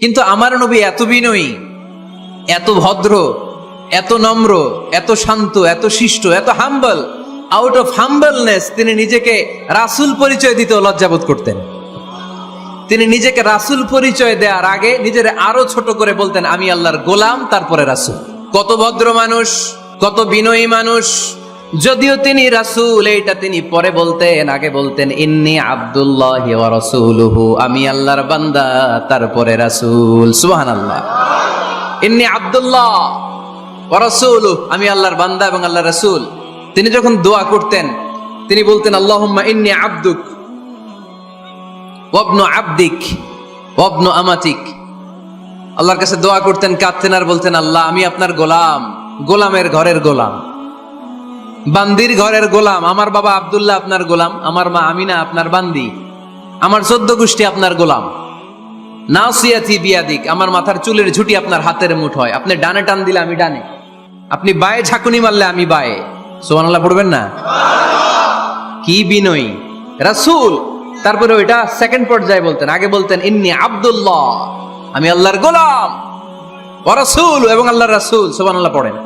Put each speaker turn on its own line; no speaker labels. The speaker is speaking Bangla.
কিন্তু আমার নবী এত বিনয়ী, এত ভদ্র, এত নম্র, এত শান্ত, এত শিষ্ট, এত হাম্বল আউট অফ হাম্বলনেস তিনি নিজেকে রাসূল পরিচয় দিতে লজ্জাবোধ করতেন। তিনি নিজেকে রাসূল পরিচয় দেওয়ার আগে নিজের আরও ছোট করে বলতেন, আমি আল্লাহর গোলাম, তারপরে রাসূল। কত ভদ্র মানুষ, কত বিনয়ী মানুষ যদিও তিনি রাসূল, এইটা তিনি পরে বলতেন, আগে বলতেন, ইন্নি আব্দুল্লাহ রাসূলুহু আমি আল্লাহর বান্দা, তারপরে রাসূল, সুবহানাল্লাহ। ইন্নি আব্দুল্লাহ রাসূলুহু আমি আল্লাহর বান্দা এবং আল্লাহর রাসূল। তিনি যখন দোয়া করতেন, তিনি বলতেন, আল্লাহুম্মা ইন্নি আব্দুক ওয়াবনু আব্দিক ওয়াবনু আমাতিক। আল্লাহর কাছে দোয়া করতেন, কাঁদতেন আর বলতেন, আল্লাহ, আমি আপনার গোলাম, গোলামের ঘরের গোলাম। বান্দির ঘরের গোলাম, আমার বাবা আবদুল্লাহ আপনার গোলাম, আমার মা আমিনা আপনার বান্দি, আমার চোদ্দ গোষ্ঠী আপনার গোলাম। নাসিয়াতি বিয়াদিক, আমার মাথার চুলের ঝুটি আপনার হাতের মুঠোয়। আপনি ডানে টান দিলে আমি ডানে, আপনি বায়ে ঝাঁকুনি মারলে আমি বায়ে। সোমানাল্লাহ পড়বেন না? কি বিনয়ী। রাসূল, তারপরে ওইটা সেকেন্ড পর্যায়ে বলতেন, আগে বলতেন, ইন্নি আব্দুল্লাহ, আমি আল্লাহর গোলাম, ও রাসূল এবং আল্লাহর রাসূল। সুবহানাল্লাহ পড়েন।